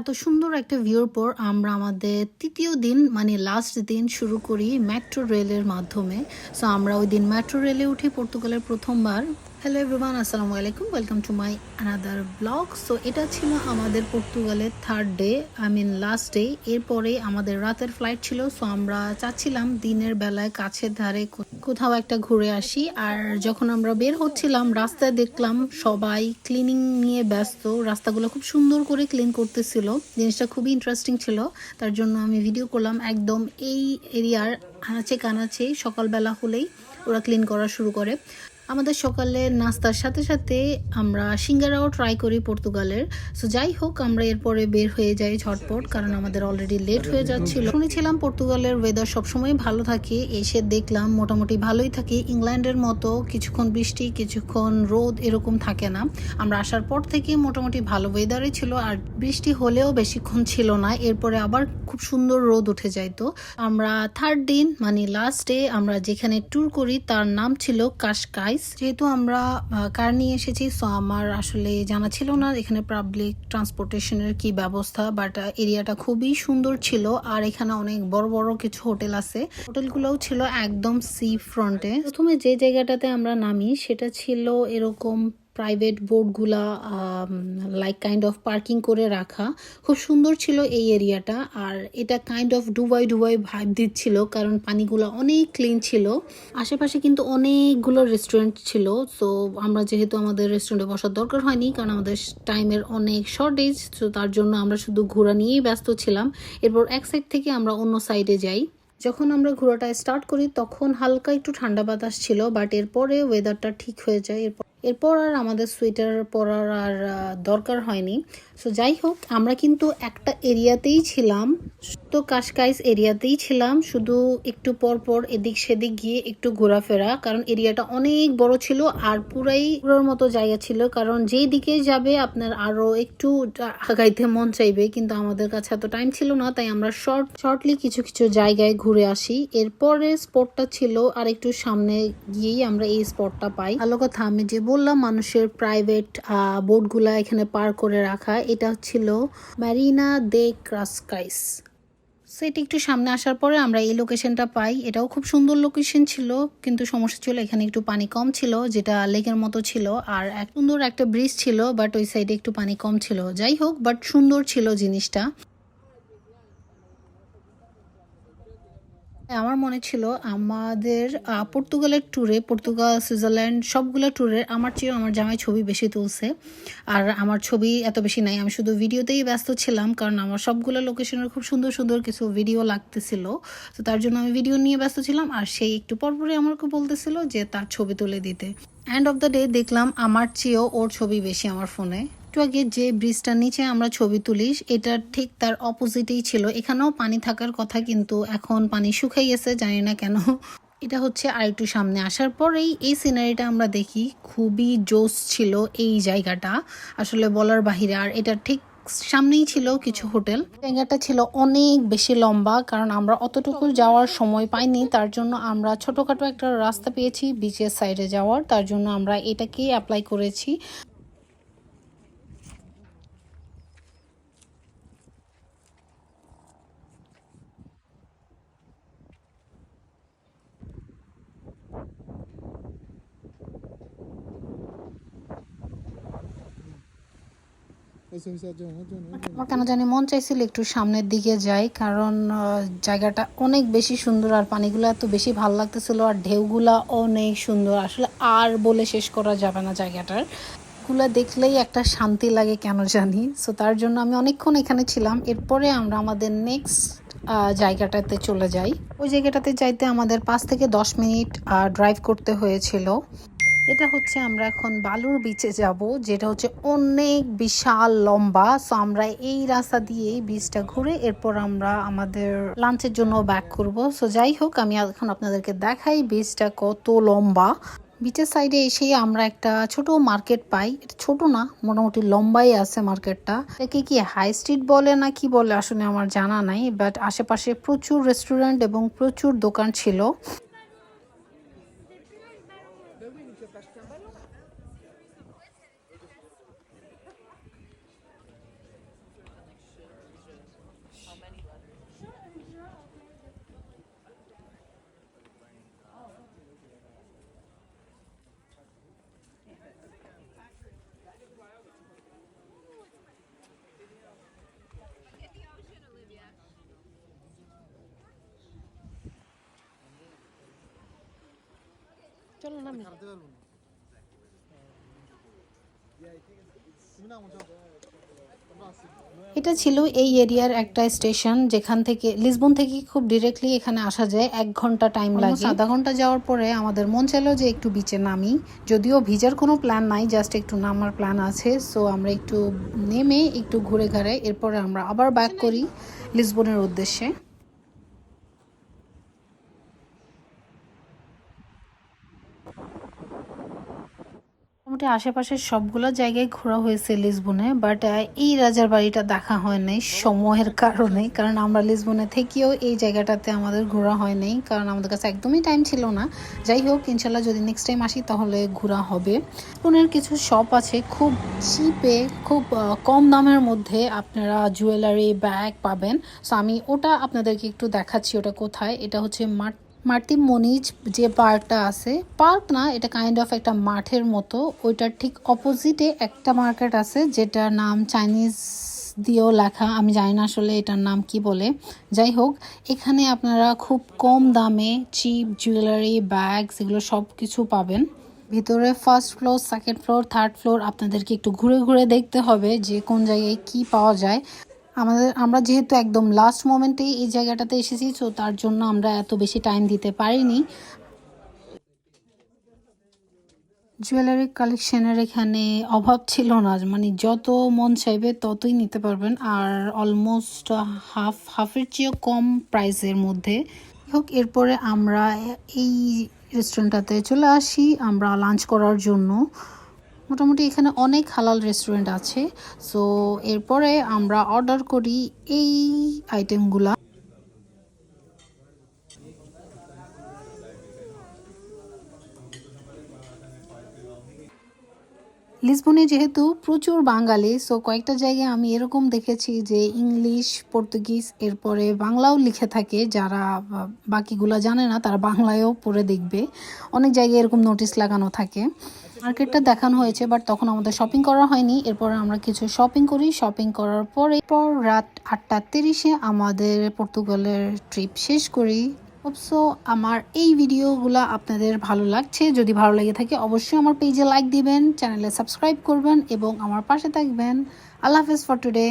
এত সুন্দর একটা ভিউর পর আমরা আমাদের তৃতীয় দিন মানে লাস্ট দিন শুরু করি মেট্রো রেলের মাধ্যমে। সো আমরা ওই দিন মেট্রো রেলে উঠি পর্তুগালের প্রথমবার হ্যালো এভরিওয়ান আসসালামু আলাইকুম welcome to my another blog so এটা ছিল আমাদের পর্তুগালের third day I mean last day এরপরে আমাদের রাতের ফ্লাইট ছিল সো আমরা চাচ্ছিলাম দিনের বেলায় কাছের ধারে কোথাও একটা ঘুরে আসি। আর যখন আমরা বের হচ্ছিলাম, রাস্তায় দেখলাম সবাই ক্লিনিং নিয়ে ব্যস্ত। রাস্তাগুলো খুব সুন্দর করে ক্লিন করতেছিল। জিনিসটা খুবই ইন্টারেস্টিং ছিল। তার জন্য আমি ভিডিও করলাম। একদম এই এরিয়ার আনাচে কানাচে সকালবেলা হলেই ওরা ক্লিন করা শুরু করে। আমাদের সকালে নাস্তার সাথে সাথে আমরা সিঙ্গারাও ট্রাই করি পর্তুগালের। সো যাই হোক, আমরা এরপরে বের হয়ে যাই ঝটপট, কারণ আমাদের অলরেডি লেট হয়ে যাচ্ছিল। শুনেছিলাম পর্তুগালের ওয়েদার সবসময় ভালো থাকে, এসে দেখলাম মোটামুটি ভালোই থাকে। ইংল্যান্ডের মতো কিছুক্ষণ বৃষ্টি, কিছুক্ষণ রোদ এরকম থাকে না। আমরা আসার পর থেকে মোটামুটি ভালো ওয়েদারই ছিল, আর বৃষ্টি হলেও বেশিক্ষণ ছিল না। এরপরে আবার খুব সুন্দর রোদ উঠে যাইতো আমরা থার্ড দিন মানে লাস্ট ডে আমরা যেখানে ট্যুর করি, তার নাম ছিল কাশকাইস যেহেতু আমরা কার নিয়ে এসেছি সো আমার আসলে জানা ছিল না এখানে পাবলিক ট্রান্সপোর্টেশনের কি ব্যবস্থা বাট এরিয়াটা খুবই সুন্দর ছিল, আর এখানে অনেক বড় বড় কিছু হোটেল আছে। হোটেলগুলোও ছিল একদম সি ফ্রন্টে প্রথমে যে জায়গাটাতে আমরা নামি, সেটা ছিল এরকম প্রাইভেট বোর্ডগুলা লাইক কাইন্ড অফ পার্কিং করে রাখা। খুব সুন্দর ছিল এই এরিয়াটা। আর এটা kind of Dubai Dubai vibe দিচ্ছিল, কারণ পানিগুলো অনেক ক্লিন ছিল। আশেপাশে কিন্তু অনেকগুলো রেস্টুরেন্ট ছিল সো আমরা যেহেতু আমাদের রেস্টুরেন্টে বসার দরকার হয়নি, কারণ আমাদের টাইমের অনেক শর্টেজ তো তার জন্য আমরা শুধু ঘোরা নিয়েই ব্যস্ত ছিলাম। এরপর এক সাইড থেকে আমরা অন্য সাইডে যাই। যখন আমরা ঘোরাটা স্টার্ট করি, তখন হালকা একটু ঠান্ডা বাতাস ছিল বাট এরপরে ওয়েদারটা ঠিক হয়ে যায়। এরপর এরপর আর আমাদের সোয়েটার পরার আর দরকার হয়নি। সো যাই হোক, আমরা কিন্তু একটা এরিয়াতেই ছিলাম তো কাশকাইস এরিয়াতেই ছিলাম, শুধু একটু পর পর এদিক সেদিক গিয়ে একটু ঘোরাফেরা, কারণ এরিয়াটা অনেক বড় ছিল আর পুরাই পুরোর মতো জায়গা ছিল, কারণ যেই দিকে যাবে আপনার আরও একটু আগাইতে মন চাইবে, কিন্তু আমাদের কাছে এত টাইম ছিল না, তাই আমরা শর্ট শর্টলি কিছু কিছু জায়গায় ঘুরে আসি। এরপরে স্পটটা ছিল আর একটু সামনে গিয়েই আমরা এই স্পটটা পাই। ভালো কথা, আমি যে বললাম, মানুষের প্রাইভেট বোটগুলা এখানে পার করে রাখা, এটা ছিল ম্যারিনা দে ক্রাসকাইস সেটি একটু সামনে আসার পরে আমরা এই লোকেশনটা পাই। এটাও খুব সুন্দর লোকেশন ছিল, কিন্তু সমস্যা ছিল, এখানে একটু পানি কম ছিল, যেটা লেকের মতো ছিল। আর এক সুন্দর একটা ব্রিজ ছিল বাট ওই সাইডে একটু পানি কম ছিল। যাই হোক বাট সুন্দর ছিল জিনিসটা। আমার মনে ছিল আমাদের পর্তুগালের ট্যুরে পর্তুগাল, সুইজারল্যান্ড, সবগুলো ট্যুরে আমার চেয়েও আমার জামাই ছবি বেশি তুলছে। আর আমার ছবি এত বেশি নাই। আমি শুধু ভিডিওতেই ব্যস্ত ছিলাম কারণ আমার সবগুলো লোকেশনের খুব সুন্দর সুন্দর কিছু ভিডিও লাগতেছিল। তো তার জন্য আমি ভিডিও নিয়ে ব্যস্ত ছিলাম। আর সেই একটু পরপরই আমাকে বলতেছিল যে তার ছবি তুলে দিতে। এন্ড অফ দ্য ডে দেখলাম আমার চেয়েও ওর ছবি বেশি আমার ফোনে একটু আগে যে ব্রিজটার নিচে আমরা ছবি তুলিস এটা ঠিক তার অপোজিটেই ছিল। এখানেও পানি থাকার কথা, কিন্তু এখন পানি শুকাই গেছে, জানি না কেন। এটা হচ্ছে আর একটু সামনে আসার পরেই এই সিনারিটা আমরা দেখি, খুবই জোস ছিল এই জায়গাটা। আসলে বলার বাহিরে আর এটা ঠিক সামনেই ছিল কিছু হোটেল। জায়গাটা ছিল অনেক বেশি লম্বা, কারণ আমরা অতটুকু যাওয়ার সময় পাইনি, তার জন্য আমরা ছোটখাটো একটা রাস্তা পেয়েছি বিচের সাইডে যাওয়ার। তার জন্য আমরা এটাকেই অ্যাপ্লাই করেছি। আমার কেন জানি মন চাইছিল একটু সামনের দিকে যাই, কারণ জায়গাটা অনেক বেশি সুন্দর আর পানিগুলো এত বেশি ভালো লাগতেছিল আর ঢেউগুলা অনেক সুন্দর। আসলে আর বলে শেষ করা যাবে না জায়গাটার। গুলা দেখলেই একটা শান্তি লাগে কেন জানি। সো তার জন্য আমি অনেকক্ষণ এখানে ছিলাম। এরপরে আমরা আমাদের নেক্সট জায়গাটাতে চলে যাই। ওই জায়গাটাতে যাইতে আমাদের পাঁচ থেকে দশ মিনিট ড্রাইভ করতে হয়েছিল। এটা হচ্ছে আমরা এখন বালুর বিচে যাব, যেটা হচ্ছে অনেক বিশাল লম্বা। সো আমরা এই রাস্তা দিয়েই বিচটা ঘুরে এরপর আমরা আমাদের লাঞ্চের জন্য ব্যাক করব। সো যাই হোক, আমি এখন আপনাদেরকে দেখাই বিচটা কত লম্বা। বিচের সাইডে এসে আমরা একটা ছোট মার্কেট পাই। এটা ছোট না, মোটামুটি লম্বাই আছে মার্কেটটা এটাকে কি হাই স্ট্রিট বলে না কি বলে আসলে আমার জানা নাই বাট আশেপাশে প্রচুর রেস্টুরেন্ট এবং প্রচুর দোকান ছিল। চলো না। এটা ছিল এই এরিয়ার একটা স্টেশন যেখান থেকে লিসবন থেকে খুব ডিরেক্টলি এখানে আসা যায় এক ঘণ্টা টাইম লাগে। আধা ঘণ্টা যাওয়ার পরে আমাদের মন চাইলো যে একটু বিচে নামি। যদিও ভিজার কোনো প্ল্যান নাই জাস্ট একটু নামার প্ল্যান আছে। সো আমরা একটু নেমে একটু ঘুরে ঘাড়ে এরপরে আমরা আবার ব্যাক করি লিসবনের উদ্দেশ্যে। মোটামুটি আশেপাশের সবগুলো জায়গায় ঘোরা হয়েছে লিসবনে বাট এই রাজার বাড়িটা দেখা হয় নাই সময়ের কারণে, কারণ আমরা লিসবনে থেকেও এই জায়গাটাতে আমাদের ঘোরা হয় নাই, কারণ আমাদের কাছে একদমই টাইম ছিল না। যাই হোক ইনশাল্লাহ যদি নেক্সট টাইম আসি তাহলে ঘোরা হবে। লিসবনের কিছু শপ আছে খুব চিপে খুব কম দামের মধ্যে আপনারা জুয়েলারি ব্যাগ পাবেন। সো আমি ওটা আপনাদেরকে একটু দেখাচ্ছি, ওটা কোথায়? এটা হচ্ছে মাঠ মার্তিম মনিজ যে পার্কটা আছে, পার্ক না, এটা কাইন্ড অফ একটা মাঠের মতো। ওইটার ঠিক অপোজিটে একটা মার্কেট আছে, যেটার নাম চাইনিজ দিয়েও লেখা। আমি জানি না আসলে এটার নাম কি বলে। যাই হোক, এখানে আপনারা খুব কম দামে চিপ জুয়েলারি ব্যাগস এগুলো সব কিছু পাবেন। ভিতরে first floor second floor third floor আপনাদেরকে একটু ঘুরে ঘুরে দেখতে হবে যে কোন জায়গায় কি পাওয়া যায়। আমাদের, আমরা যেহেতু একদম লাস্ট মোমেন্টে এই জায়গাটাতে এসেছি তো তার জন্য আমরা এত বেশি টাইম দিতে পারিনি। জুয়েলারি কালেকশনের এখানে অভাব ছিল না মানে যত মন চাইবে ততই নিতে পারবেন, আর অলমোস্ট হাফ হাফের চেয়েও কম প্রাইসের মধ্যে। হোক এরপরে আমরা এই রেস্টুরেন্টটাতে চলে আসি, আমরা লাঞ্চ করার জন্য। মোটামুটি এখানে অনেক হালাল রেস্টুরেন্ট আছে। সো এরপরে আমরা অর্ডার করি এই আইটেমগুলা লিসবনে যেহেতু প্রচুর বাঙালি সো কয়েকটা জায়গায় আমি এরকম দেখেছি যে ইংলিশ, পর্তুগিজ, এরপরে বাংলাও লিখে থাকে। যারা বাকিগুলা জানে না, তারা বাংলায়ও পড়ে দেখবে। অনেক জায়গায় এরকম নোটিশ লাগানো থাকে। মার্কেটটা দেখানো হয়েছে বাট তখন আমাদের শপিং করা হয়নি। এরপর আমরা কিছু শপিং করি। শপিং করার পরে পর রাত আটটা তিরিশে আমাদের পর্তুগালের ট্রিপ শেষ করি। অবশ্য আমার এই ভিডিওগুলো আপনাদের ভালো লাগছে। যদি ভালো লেগে থাকে, অবশ্যই আমার পেজে লাইক দিবেন চ্যানেলে সাবস্ক্রাইব করবেন, এবং আমার পাশে থাকবেন। আল্লাহ হাফেজ ফর টুডে